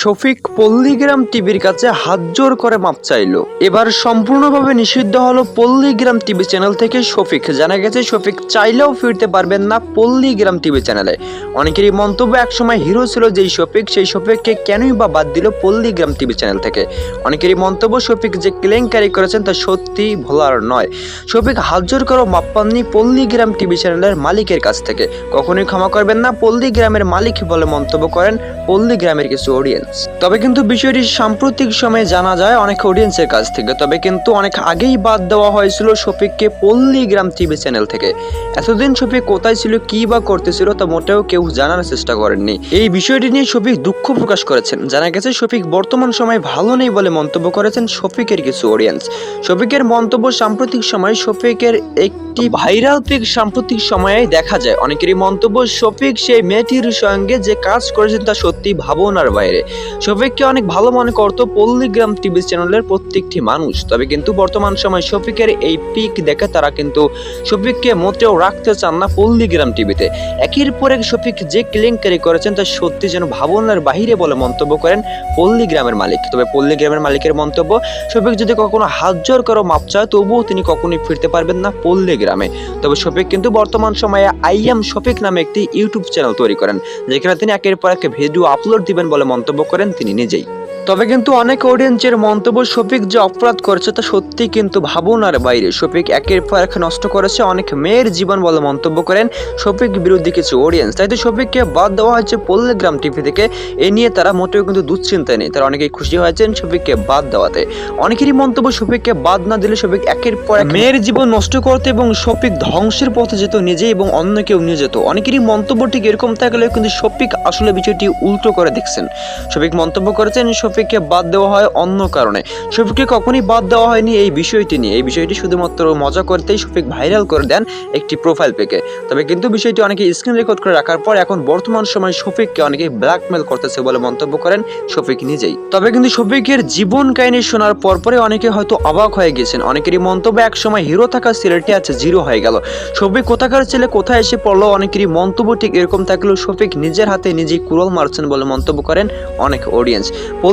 শফিক পল্লীগ্রাম টিভির কাছে হাত জোর করে মাপ চাইলো। এবার সম্পূর্ণভাবে নিষিদ্ধ হলো পল্লীগ্রাম টিভি চ্যানেল থেকে শফিক। জানা গেছে, শফিক চাইলেও ফিরতে পারবেন না পল্লীগ্রাম টিভি চ্যানেলে। অনেকেরই মন্তব্য, একসময় হিরো ছিল যেই শফিক, সেই শফিককে কেনই বা বাদ দিল পল্লীগ্রাম টিভি চ্যানেল থেকে। অনেকেরই মন্তব্য, শফিক যে কেলেঙ্কারি করেছেন তা সত্যি ভোলার নয়। শফিক হাত জোর করেও মাপ পাননি পল্লীগ্রাম টিভি চ্যানেলের মালিকের কাছ থেকে। কখনোই ক্ষমা করবেন না পল্লীগ্রামের মালিক বলে মন্তব্য করেন পল্লীগ্রামের কিছু অডিয়েন্স তবে কিন্তু বিষয়টি সাম্প্রতিক সময়ে জানা যায় অনেক অডিয়েন্সের কাছ থেকে। তবে কিন্তু অনেক আগেই বাদ দেওয়া হয়েছিল শফিককে পল্লীগ্রাম টিভি চ্যানেল থেকে। এতদিন শফিক কোথায় ছিল, কি বা করতেছিল তা মোটেও কেউ জানার চেষ্টা করেননি। এই বিষয়টি নিয়ে শফিক দুঃখ প্রকাশ করেছেন। জানা গেছে শফিক বর্তমান সময় ভালো নেই বলে মন্তব্য করেছেন শফিকের কিছু অডিয়েন্স শফিকের মন্তব্য সাম্প্রতিক সময়ে শফিকের একটি ভাইরাল পিক সাম্প্রতিক সময়ে দেখা যায়। অনেকেরই মন্তব্য, শফিক সেই মেয়েটির সঙ্গে যে কাজ করেছেন তা সত্যি ভাবনার বাইরে। শফিককে অনেক ভালো মনে করতো পল্লীগ্রাম টিভি চ্যানেলের প্রত্যেকটি মানুষ। তবে কিন্তু বর্তমান সময় শফিকের এই পিক দেখে তারা কিন্তু শফিককে মোটেও রাখতে চান না পল্লীগ্রাম টিভিতে। একের পর এক শফিক যে কেলেঙ্কারি করেছেন তা সত্যি যেন ভাবনার বাহিরে বলে মন্তব্য করেন পল্লীগ্রামের মালিক। তবে পল্লীগ্রামের মালিকের মন্তব্য, শফিক যদি কখনো হাত জোর করো মাপ চায়, তবুও তিনি কখনোই ফিরতে পারবেন না পল্লীগ্রামে। তবে শফিক কিন্তু বর্তমান সময়ে আই এম শফিক নামে একটি ইউটিউব চ্যানেল তৈরি করেন, যেখানে তিনি একের পর এক ভিডিও আপলোড দিবেন বলে মন্তব্য করেন তিনি নিজেই। তবে কিন্তু অনেক অডিয়েন্সের মন্তব্য শফিক যে অপরাধ করেছে তা সত্যি কিন্তু ভাবনার বাইরে। শফিক একের পর এক নষ্ট করেছে অনেক মেয়ের জীবন বলে মন্তব্য করেন শফিক বিরোধী কিছু অডিয়েন্স তাই তো শফিককে বাদ দেওয়া হয়েছে পল্লীগ্রাম টিভি থেকে। এ নিয়ে তারা মোটেও কিন্তু দুশ্চিন্তায় নেই। তারা অনেকেই খুশি হয়েছেন শফিককে বাদ দেওয়াতে। অনেকেরই মন্তব্য শফিককে বাদ না দিলে শফিক একের পর এক মেয়ের জীবন নষ্ট করতে এবং শফিক ধ্বংসের পথে যেত নিজে এবং অন্য কেউ নিয়ে যেত। অনেকেরই মন্তব্য ঠিক এরকম থাকলেও কিন্তু শফিক আসলে বিষয়টি উল্টো করে দেখছেন। শফিক মন্তব্য করেছেন শফিককে বাদ দেওয়া হয় অন্য কারণে। শফিককে কখনই বাদ দেওয়া হয়নি এই বিষয়টি নিয়ে। এই বিষয়টি শুধুমাত্র মজা করতেই শফিক ভাইরাল করে দেন একটি প্রোফাইল পেকে। তবে কিন্তু বিষয়টি অনেকে স্ক্রিন রেকর্ড করে রাখার পর এখন বর্তমান সময় শফিককে অনেকে ব্ল্যাকমেল করতেছে বলে মন্তব্য করেন শফিক নিজেই। তবে কিন্তু শফিকের জীবন কাহিনী শোনার পর পরে অনেকে হয়তো অবাক হয়ে গেছেন। অনেকেরই মন্তব্য এক সময় হিরো থাকা ছেলেটি আছে জিরো হয়ে গেল। শফিক কোথাকার ছেলে, কোথায় এসে পড়ল, অনেকেরই মন্তব্য ঠিক এরকম থাকলেও শফিক নিজের হাতে নিজেই কুরল মারছেন বলে মন্তব্য করেন অনেক অডিয়েন্স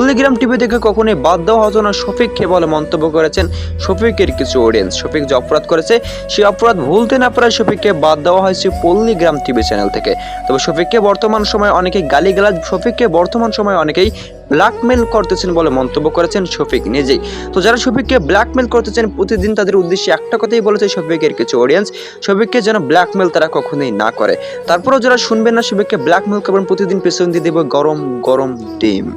পল্লীগ্রাম টিভি থেকে কখনোই বাদ দেওয়া হতো না। শফিককে বলে মন্তব্য করেছেন শফিকের কিছু অডিয়েন্স শফিক যে অপরাধ করেছে সেই অপরাধ ভুলতে না পারায় শফিককে বাদ দেওয়া হয়েছে পল্লীগ্রাম টিভি চ্যানেল থেকে। তবে শফিককে বর্তমান সময় অনেকেই গালিগালাজ, শফিককে বর্তমান সময় অনেকেই ব্ল্যাকমেল করতেছেন বলে মন্তব্য করেছেন শফিক নিজেই। তো যারা শফিককে ব্ল্যাকমেল করতেছেন, প্রতিদিন তাদের উদ্দেশ্যে একটা কথাই বলেছে শফিকের কিছু অডিয়েন্স শফিককে যেন ব্ল্যাকমেল তারা কখনোই না করে। তারপরেও যারা শুনবেন না, শফিককে ব্ল্যাকমেল করবেন, প্রতিদিন পেছন দিয়ে দেবে গরম গরম ডিম।